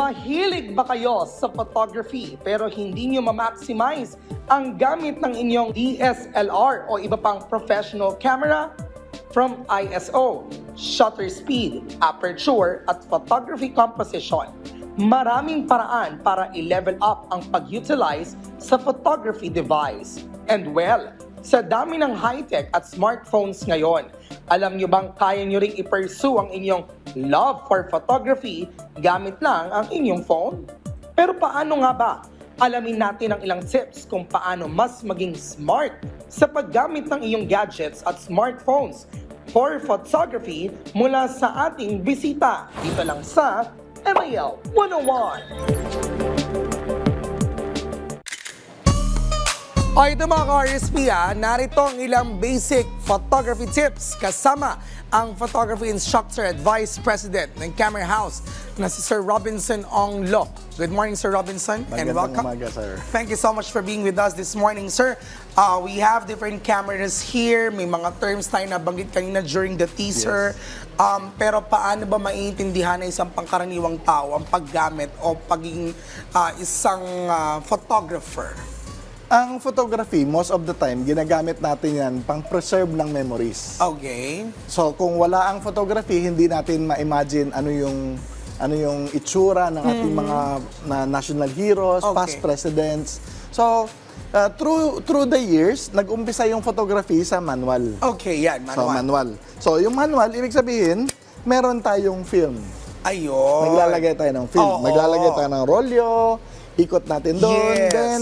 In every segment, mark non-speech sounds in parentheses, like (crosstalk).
Mahilig ba kayo sa photography pero hindi nyo ma-maximize ang gamit ng inyong DSLR o iba pang professional camera? From ISO, shutter speed, aperture at photography composition, maraming paraan para i-level up ang pag-utilize sa photography device. And well, sa dami ng high-tech at smartphones ngayon, alam nyo bang kaya nyo ring i-pursue ang inyong love for photography gamit lang ang inyong phone? Pero paano nga ba? Alamin natin ang ilang tips kung paano mas maging smart sa paggamit ng iyong gadgets at smartphones for photography mula sa ating bisita dito lang sa MIL 101. O ito mga ka-RSP ha, narito ang ilang basic photography tips kasama ang photography instructor at vice president ng Camera House na si Sir Robinson Ong Lo. Good morning Sir Robinson and Magandang welcome. umaga, sir. Thank you so much for being with us this morning, sir. Uh, we have different cameras here. May mga terms tayo nabanggit kanina during the teaser. Um, pero paano ba maiintindihan ng isang pangkaraniwang tao ang paggamit o pagiging uh, isang uh, photographer? Ang photography, most of the time, ginagamit natin yan pang preserve ng memories. Okay. So kung wala ang photography, hindi natin ma-imagine ano yung ano yung itsura ng ating mga na national heroes, Okay. past presidents. So uh, through through the years, nag-umpisa yung photography sa manual. Okay, yan, So manual. manual. So yung manual, ibig sabihin, meron tayong film. Ayun. Maglalagay tayo ng film. Oo. Maglalagay tayo ng rolyo, ikot natin doon, Yes. then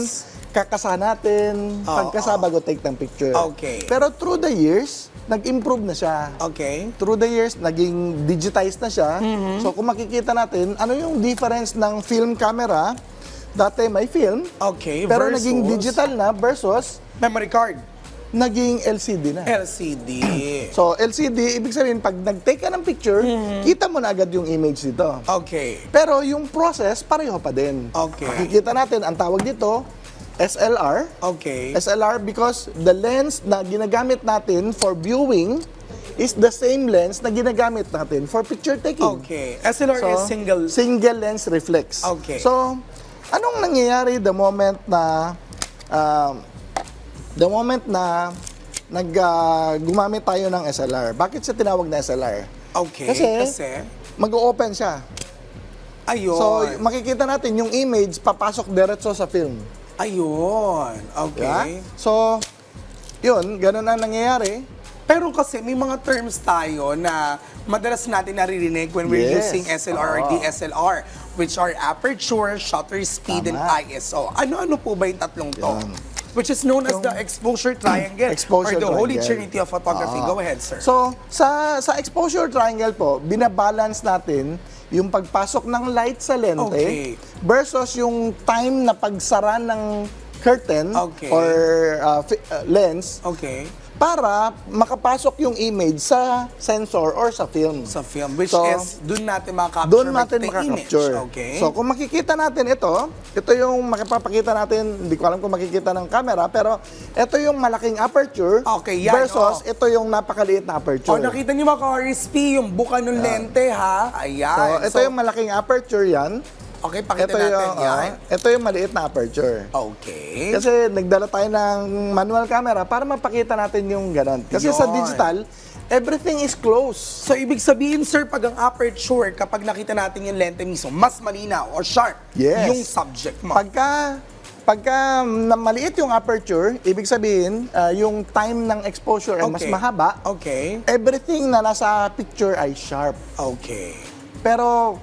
kakasa natin, Oo. pagkasa bago take ng picture. Okay. Pero through the years, nag-improve na siya. Okay. Through the years, naging digitized na siya. Mm-hmm. So kung makikita natin, ano yung difference ng film camera, dati may film, Okay, pero versus naging digital na versus Memory card. naging LCD na. LCD. (clears throat) So LCD, ibig sabihin, pag nag-take ka ng picture, Mm-hmm. kita mo na agad yung image dito. Okay. Pero yung process, pareho pa din. Okay. Makikita natin, ang tawag dito, SLR. Okay. SLR because the lens na ginagamit natin for viewing is the same lens na ginagamit natin for picture taking. Okay. SLR is single. Single lens reflex. Okay. So, anong nangyayari the moment na um, the moment na nag ah, gumamit tayo ng SLR? Bakit siya tinawag na SLR? Okay. Kasi, Kasi mag-open siya. ayun. So, makikita natin yung image papasok diretso sa film. Ayun. Okay. So, yun, ganun ang nangyayari. Pero kasi may mga terms tayo na madalas natin naririnig when we're Yes. using SLR or. DSLR, which are aperture, shutter speed, and Tama. ISO. Ano-ano po ba yung tatlong to? Yan. Which is known as the exposure triangle Exposure or the holy triangle. trinity of photography. Oo. Go ahead, sir. So, sa sa exposure triangle po, binabalance natin yung pagpasok ng light sa lente Okay. versus yung time na pagsara ng curtain Okay. or uh, uh, lens okay. Para makapasok yung image sa sensor or sa film. Sa film, which So, is doon natin makakapture Doon natin makakapture. image. Okay. So kung makikita natin ito, ito yung makipapakita natin, hindi ko alam kung makikita ng camera, pero ito yung malaking aperture Okay, yan, versus oh. ito yung napakaliit na aperture. Oh, nakita niyo mga ka-RSP, yung buka ng lente, ha? So, Ayan. ito yung malaking aperture yan. Okay, pakita Ito natin yung, yan. ah, ito yung maliit na aperture. Okay. Kasi nagdala tayo ng manual camera para mapakita natin yung ganon. Kasi sa Yun. digital, everything is close. So, ibig sabihin, sir, pag ang aperture, kapag nakita natin yung lente mismo, mas malinaw or sharp Yes. yung subject mo. Pagka pagka maliit yung aperture, ibig sabihin, ah, yung time ng exposure ay mas Okay. mahaba. Okay. Everything na nasa picture ay sharp. Okay. Pero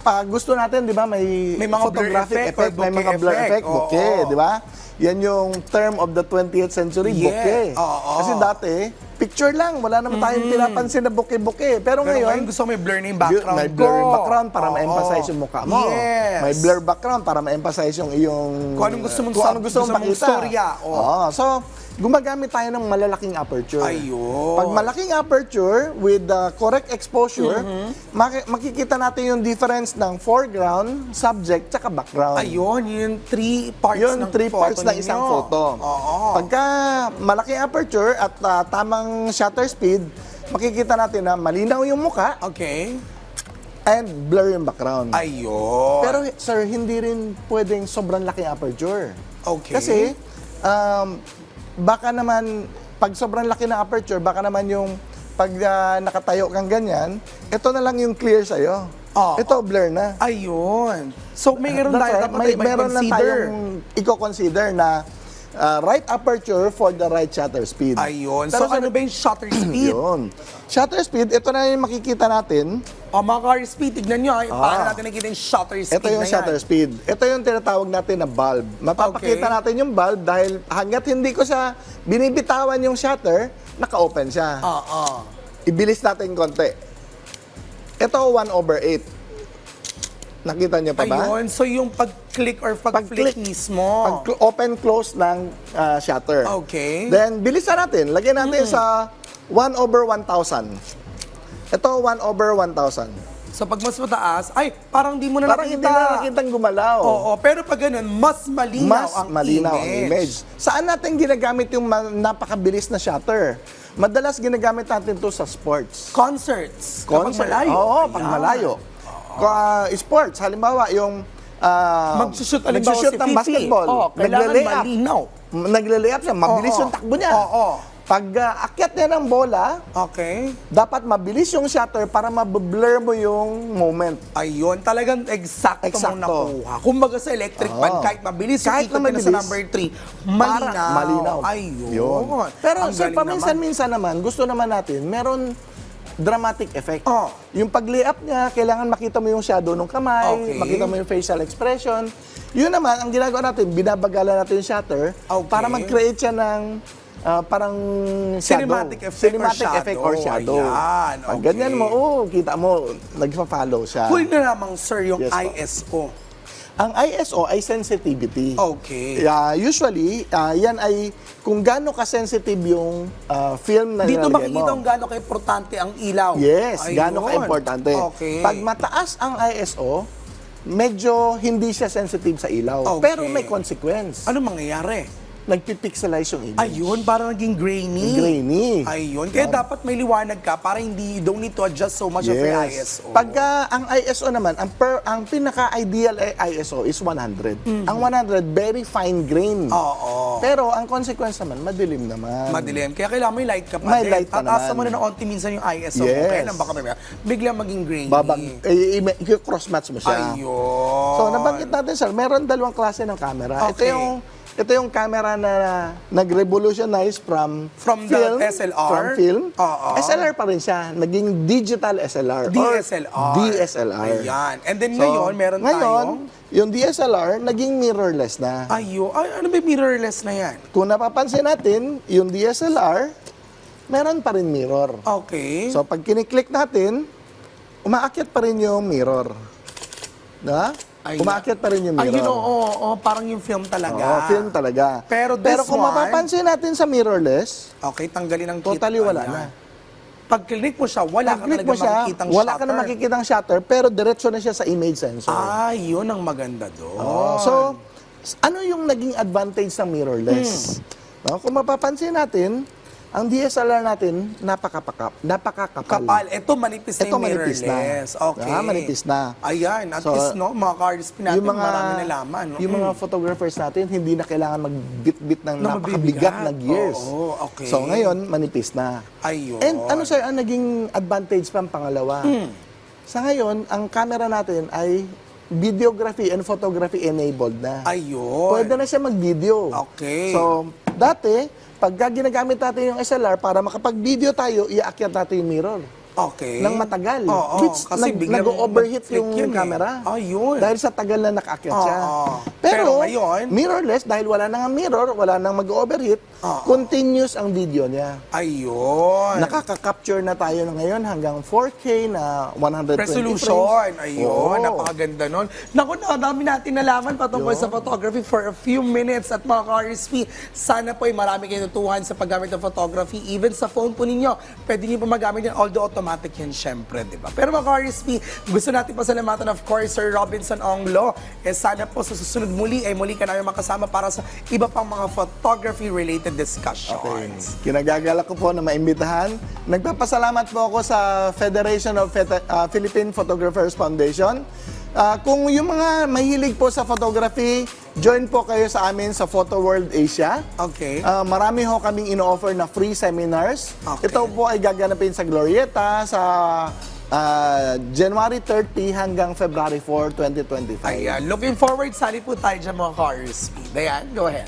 pag gusto natin, 'di ba, may, May mga blur photographic effect effect, may mga blur effect. effect, bokeh, 'di ba? Yan yung term of the 20th century, Yeah. bokeh. Oo. Kasi dati, picture lang, wala naman tayong pinapansin na bokeh-bokeh. Pero, Pero ngayon, ngayon, gusto may blur na yung background may blur yung background para Oo. ma-emphasize yung mukha mo. Yes. May blur background para ma-emphasize yung iyong... Kung anong gusto mong kung anong gusto mong gusto mong pakita. storya, oo. Oo. So, gumagamit tayo ng malalaking aperture. Ayun. Pag malaking aperture with the correct exposure, Mm-hmm. maki- makikita natin yung difference ng foreground, subject, tsaka background. Ayun, yung three parts Yun, ng three parts ng isang ninyo. photo. Oo. Pagka malaking aperture at ah, tamang shutter speed, makikita natin na malinaw yung muka, Okay. and blur yung background. Ayun. Pero sir, hindi rin pwedeng sobrang laki aperture. Okay. Kasi um, baka naman pag sobrang laki ng aperture, baka naman yung pag ah, nakatayo kang ganyan, ito na lang yung clear sa'yo. Oo. Ito blur na. Ayun. So, mayroon tayo dapat May, tayo meron consider. tayong i-consider na ah, right aperture for the right shutter speed. Ayun. Pero so, ano ba yung shutter speed? (clears throat) Yun. Shutter speed, ito na yung makikita natin. O, mga car speed, tignan nyo. Paano Ah. natin nakikita yung shutter speed Ito yung na yan? shutter speed. Ito yung tinatawag natin na bulb. Mapapakita Okay. natin yung bulb dahil hanggat hindi ko sa binibitawan yung shutter, naka-open siya. Oo. Ibilis natin konti. Ito 1 over 8. Nakita niyo pa ba? Ayun. So, yung pag-click or pag-flick mismo. Pag cl- open close ng ah, shutter. Okay. Then bilisan natin. Lagyan natin sa 1 over 1,000. Ito 1 over 1,000. so, pag mas mataas, ay, parang di mo na Parang nakita. hindi na nakitang gumalaw. Oo, pero pag ganun, mas malinaw mas ang malinaw image. ang image. Saan natin ginagamit yung ma- napakabilis na shutter? Madalas ginagamit natin to sa sports. Concerts. Kapag Concert. malayo. Oo, pag Ayan. malayo. Ka- sports, halimbawa, yung ah, Magsushoot, halimbawa, si ng Fifi. basketball. Oo, kailangan nagle-layup. malinaw. M- Nagle-layup siya, mabilis Oo. yung takbo niya. Oo. Pag ah, akyat niya ng bola, Okay. dapat mabilis yung shutter para mablur mo yung moment. Ayun, talagang eksakto, Eksakto. mong nakuha. Kumbaga sa electric Oo. fan, kahit mabilis yung Kahit ikot na nila sa mabilis. number 3, Para malinaw. malinaw. Ayun. Yun. Pero Ang sir, paminsan-minsan naman, gusto naman natin, meron dramatic effect. Oh. Yung pag-lay-up niya, kailangan makita mo yung shadow ng kamay, Okay. makita mo yung facial expression. Yun naman, ang ginagawa natin, binabagalan natin yung shutter Okay. para mag-create siya ng ah, parang shadow. Cinematic effect Cinematic or shadow. effect or shadow. Ayan, Pag okay. ganyan mo, oh, kita mo, nagpa-follow siya. Huli na lamang, sir, yung Yes, po. ISO. Ang ISO ay sensitivity. Okay. Yeah, usually, ah, yan ay kung gaano ka-sensitive yung ah, film na Dito makikita mo. kung gaano ka-importante ang ilaw. Yes, Ayun. gaano ka-importante. Okay. Pag mataas ang ISO, medyo hindi siya sensitive sa ilaw. Okay. Pero may consequence. ano mangyayari? Nagpipixelize yung image. Ayun, parang naging grainy. Grainy. Ayun. Kaya dapat may liwanag ka para hindi, you don't need to adjust so much of your ISO. Pagka ang ISO naman, ang per, ang pinaka-ideal ISO is 100. Ang 100 very fine grain. Mm-hmm. Oo. Pero ang consequence naman, madilim naman. Madilim. Kaya kailangan may light ka pa May din. light pa Tataas naman. mo na ng onti minsan yung ISO. Yes. Kaya lang baka may biglang maging grainy. Babag, eh, i- cross-match mo siya. Ayun. So, nabanggit natin, sir, meron dalawang klase ng camera. Ito Okay. yung ito yung camera na nag-revolutionize from From the film, SLR? From film. Oo. SLR pa rin siya. Naging digital SLR. or DSLR. DSLR. Ayan. And then So, ngayon, meron ngayon, tayong... yung DSLR, naging mirrorless na. Ayun. Ay, ano ba yung mirrorless na yan? Kung napapansin natin, yung DSLR, meron pa rin mirror. Okay. So, pag kiniklik natin, umaakyat pa rin yung mirror. Na? Ayan. Umaakyat pa rin yung mirror. Ayun, oo, oo, oo, parang yung film talaga. Oo, film talaga. Pero this Pero kung one- mapapansin natin sa mirrorless, Okay, tanggalin ang kit. totally wala na. Pag click mo siya, wala ka Pag-click talaga mo siya, makikitang wala ka shutter. na makikitang shutter, pero diretso na siya sa image sensor. Ah, yun ang maganda doon. Oo. So, s- ano yung naging advantage ng mirrorless? Hmm. No, kung mapapansin natin, ang DSLR natin, napakapakap, napakakapal. Kapal. Ito, manipis na Ito, yung manipis na. mirrorless. Okay. Ah, manipis na. Ayan. At So, least, no, mga cards natin, yung mga, marami nalaman. No? Yung mga photographers natin, hindi na kailangan magbit-bit ng Na napakabigat mabibigat. na gears. Oo, okay. So ngayon, manipis na. Ayun. And ano sir, ang naging advantage pang pangalawa? Hmm. Sa ngayon, ang camera natin ay videography and photography enabled na. Ayun. Pwede na siya mag-video. Okay. So, dati, pagka ginagamit natin yung SLR para makapag-video tayo, iaakyat natin yung mirror. Okay. Nang matagal. Oo, which kasi nag, biglang nag-overheat yung yun eh. camera. Ayun. Dahil sa tagal na nakaakyat siya. Oo. Pero, Pero ngayon- mirrorless, dahil wala nang mirror, wala nang mag-overheat, continuous ang video niya. Ayun. Nakaka-capture na tayo ngayon hanggang 4K na 120 Resolution. frames. Ayun, Oo. napakaganda nun. Naku, nakadami natin nalaman patungkol sa photography for a few minutes at mga ka-RSP. Sana po ay marami kayo natutuhan sa paggamit ng photography. Even sa phone po ninyo, pwede niyo po magamit yan, although automatic yan syempre, di ba? Pero mga ka-RSP, gusto natin pasalamatan of course Sir Robinson Onglo. Eh sana po sa susunod muli ay muli ka namin makasama para sa iba pang mga photography-related discussions. Kinagagala ko po na maimbitahan. Nagpapasalamat po ako sa Federation of Pheta- ah, Philippine Photographers Foundation. Ah, kung yung mga mahilig po sa photography, join po kayo sa amin sa Photo World Asia. Okay. Ah, marami ho kaming ino-offer na free seminars. Okay. Ito po ay gaganapin sa Glorieta sa ah, January 30 hanggang February 4, 2025. Ayan, looking forward. Sali po tayo dyan mga ka-RSP. Dayan, go ahead.